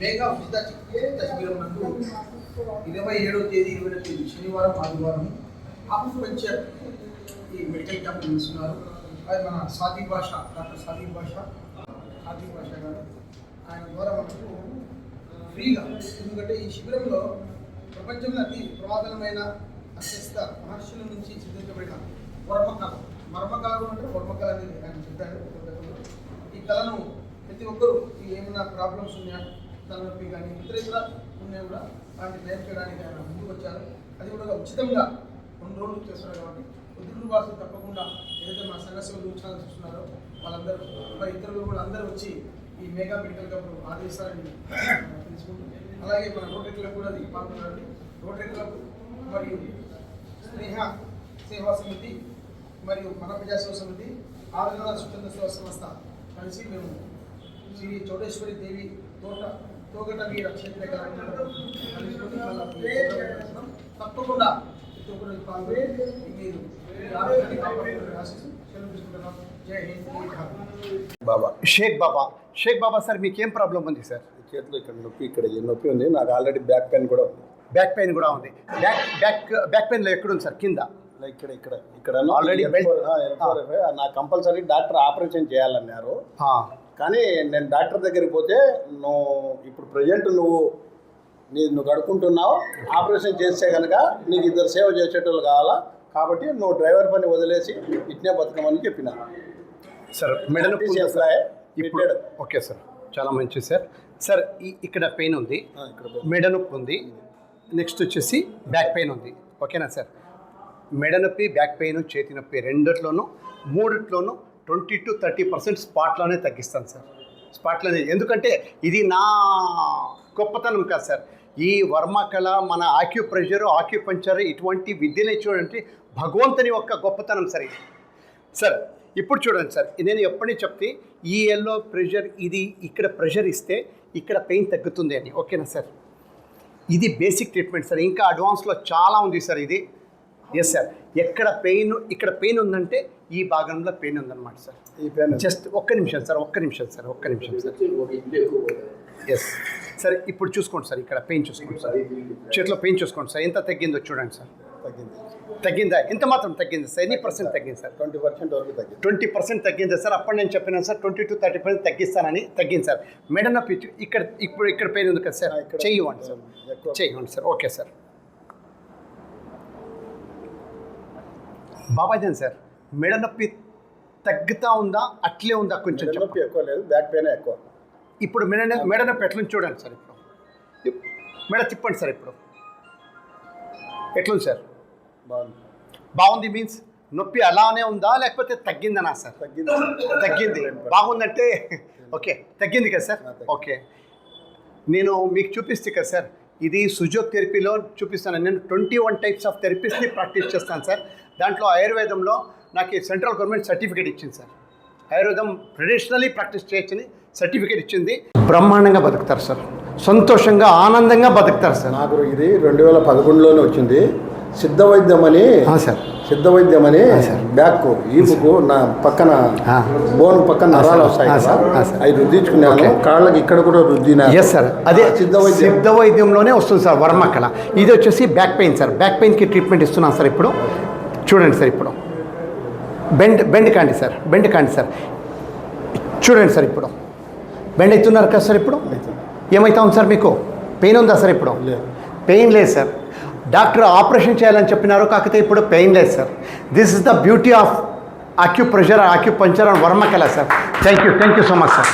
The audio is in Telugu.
మేఘా ఉచిత చికిత్స శిబిరం ఇరవై ఏడవ తేదీ ఇరవై తేదీ శనివారం ఆదివారం ఆకుపంచర్ ఈ మెడికల్ క్యాంప్ నిర్వహిస్తున్నారు అది మన సాది భాష డాక్టర్ సాది భాష సాది భాష గారు ఆయన ద్వారా మనకు ఫ్రీగా ఎందుకంటే ఈ శిబిరంలో ప్రపంచంలో అతి పురాతనమైన అత్యస్త మహర్షుల నుంచి సిద్ధించబడిన వర్మకళ. మర్మకళ అంటే వర్మకళ అనేది ఆయన చెప్పాడు. ఈ కళను ప్రతి ఒక్కరూ ఏమైనా ప్రాబ్లమ్స్ ఉన్నాయా? తలనొప్పి కానీ ఇతర ఇతర ఉన్నాయి కూడా. వాటిని నయం చేయడానికి ఆయన ముందుకు వచ్చారు అది కూడా ఉచితంగా రెండు రోజులు చేస్తున్నారు కాబట్టి ఉద్యోగులు వాసులు తప్పకుండా ఏదైతే మా సంఘ సేవలు ఉత్సాహం చూస్తున్నారో వాళ్ళందరూ మరి ఇతరులు కూడా అందరూ వచ్చి ఈ మెగా మెడికల్ క్యాంప్ ఆదరిస్తారని తెలుసుకుంటుంది అలాగే మన రోటరీ క్లబ్ కూడా అది పాల్గొన్నారండి రోటరీ క్లబ్ మరియు స్నేహ సేవా సమితి మరియు మన ప్రజాసేవ సమితి ఆరుగాల స్వచ్ఛంద సేవా సంస్థ కలిసి మేము శ్రీ చౌడేశ్వరి దేవి తోట తోగట తప్పకుండా పాల్గొని మీరు బాబా. షేక్ బాబా. షేక్ బాబా సార్ మీకు ఏం ప్రాబ్లం ఉంది సార్? చేతిలో ఇక్కడ నొప్పి ఇక్కడ నొప్పి ఉంది. నాకు ఆల్రెడీ బ్యాక్ పెయిన్ కూడా ఉంది. బ్యాక్ పెయిన్ కూడా ఉంది. బ్యాక్ బ్యాక్ బ్యాక్ పెయిన్లో ఎక్కడుంది సార్? కింద? లైక్ ఇక్కడ ఇక్కడ ఇక్కడ belt- నాకు కంపల్సరీ డాక్టర్ ఆపరేషన్ చేయాలన్నారు. కానీ నేను డాక్టర్ దగ్గరికి పోతే నువ్వు ఇప్పుడు ప్రజెంట్ నువ్వు నీ నువ్వు కడుక్కుంటున్నావు ఆపరేషన్ చేస్తే కనుక నీకు ఇద్దరు సేవ చేసేటోళ్ళు కావాలా? కాబట్టి నువ్వు డ్రైవర్ పని వదిలేసి ఇట్నే బతకమని చెప్పిన. సార్ మెడ నొప్పి ఉందా సార్? చేస్తాయే ఇప్పుడు. ఓకే సార్ చాలా మంచిది సార్. సార్ ఈ- ఇక్కడ పెయిన్ ఉంది. మెడ నొప్పి ఉంది. నెక్స్ట్ వచ్చేసి బ్యాక్ పెయిన్ ఉంది. ఓకేనా సార్? మెడ నొప్పి బ్యాక్ పెయిన్ చేతి నొప్పి రెండిట్లోనూ మూడిట్లోనూ ట్వంటీ టు థర్టీ పర్సెంట్ స్పాట్లోనే తగ్గిస్తాను సార్. స్పాట్లోనే. ఎందుకంటే ఇది నా గొప్పతనం కాదు సార్. ఈ వర్మకళ మన ఆక్యుప్రెషర్ ఆక్యుపంచర్ ఇటువంటి విద్యనే చూడండి. భగవంతుని యొక్క గొప్పతనం సార్ ఇది. సార్ ఇప్పుడు చూడండి సార్. నేను ఎప్పటి నుంచి చెప్తే ఈ ఎల్లో ప్రెషర్ ఇది ఇక్కడ ప్రెషర్ ఇస్తే ఇక్కడ పెయిన్ తగ్గుతుంది అని. ఓకేనా సార్? ఇది బేసిక్ ట్రీట్మెంట్ సార్. ఇంకా అడ్వాన్స్లో చాలా ఉంది సార్ ఇది. ఎస్ సార్ ఎక్కడ పెయిన్ ఇక్కడ పెయిన్ ఉందంటే ఈ భాగంలో పెయిన్ ఉందన్నమాట సార్ ఈ పెయిన్ జస్ట్ ఒక్క నిమిషం సార్ ఒక్క నిమిషం సార్ ఒక్క నిమిషం సార్ ఎస్ సార్ ఇప్పుడు చూసుకోండి సార్ ఇక్కడ పెయిన్ చూసుకోండి సార్ చేతిలో పెయిన్ చూసుకోండి సార్ ఎంత తగ్గిందో చూడండి సార్ తగ్గింది. తగ్గిందా? ఎంత మాత్రం తగ్గింది సార్ ఎన్ని పర్సెంట్ తగ్గింది సార్ ట్వంటీ పర్సెంట్ వరకు తగ్గింది. ట్వంటీ పర్సెంట్ తగ్గింది సార్ అప్పుడు నేను చెప్పినాను sir twenty two thirty percent తగ్గిస్తానని తగ్గింది సార్ మెడ నొప్పి ఇక్కడ ఇప్పుడు ఇక్కడ పెయిన్ ఉంది కదా సార్. చెయ్యండి సార్. చెయ్యండి sir okay sir Babajan sir. మెడ నొప్పి తగ్గుతా ఉందా? అట్లే ఉందా కొంచెం మెడ నొప్పి ఎక్కువ లేదు బ్యాక్ పెయిన్ ఎక్కువ. ఇప్పుడు మెడ మెడ నొప్పి ఎట్లుంది చూడండి సార్ ఇప్పుడు. ఇప్- మెడ తిప్పండి సార్ ఇప్పుడు. ఎట్లుంది సార్? బాగుంది. బాగుంది మీన్స్ నొప్పి అలానే ఉందా లేకపోతే తగ్గిందనా సార్? తగ్గింది తగ్గింది. బాగుందంటే ఓకే తగ్గింది కదా సార్. ఓకే. నేను మీకు చూపిస్తే కదా సార్. ఇది సుజోగ్ థెరపీలో చూపిస్తాను. నేను ట్వంటీ వన్ టైప్స్ ఆఫ్ థెరపీస్ని ప్రాక్టీస్ చేస్తాను సార్ దాంట్లో ఆయుర్వేదంలో నాకు సెంట్రల్ గవర్నమెంట్ సర్టిఫికేట్ ఇచ్చింది సార్ ఆయుర్వేదం ట్రెడిషనలీ ప్రాక్టీస్ చేయొచ్చని సర్టిఫికేట్ ఇచ్చింది. బ్రహ్మాండంగా బతుకుతారు సార్ సంతోషంగా ఆనందంగా బతుకుతారు సార్ నాకు ఇది రెండు వేల పదకొండులోనే వచ్చింది. సిద్ధ వైద్యం అని సార్ సిద్ధ వైద్యం అని. బ్యాక్ ఈపుకు నా పక్కన. బోన్ పక్కన నరాలు వస్తాయి. అవి రుద్దించుకున్నాను. కాళ్ళకి ఇక్కడ కూడా రుద్దిన ఎస్ సార్ అదే సిద్ధ వైద్యం సిద్ధ వైద్యంలోనే వస్తుంది సార్ వర్మకళ. ఇది వచ్చేసి బ్యాక్ పెయిన్ సార్. బ్యాక్ పెయిన్కి ట్రీట్మెంట్ ఇస్తున్నాం సార్ ఇప్పుడు. చూడండి సార్ ఇప్పుడు. బెండ్ బెండ్ కాండి సార్. బెండ్ కాండి సార్. చూడండి సార్ ఇప్పుడు. బెండ్ అవుతున్నారు కదా సార్ ఇప్పుడు? ఏమైతా ఉంది సార్ మీకు? పెయిన్ ఉందా సార్ ఇప్పుడు. పెయిన్ లేదు సార్. డాక్టర్ ఆపరేషన్ చేయాలని చెప్పినారు కాకపోతే ఇప్పుడు పెయిన్ లేదు sir. This is the beauty of acupressure acupuncture and Varmakala sir thank you thank you so much sir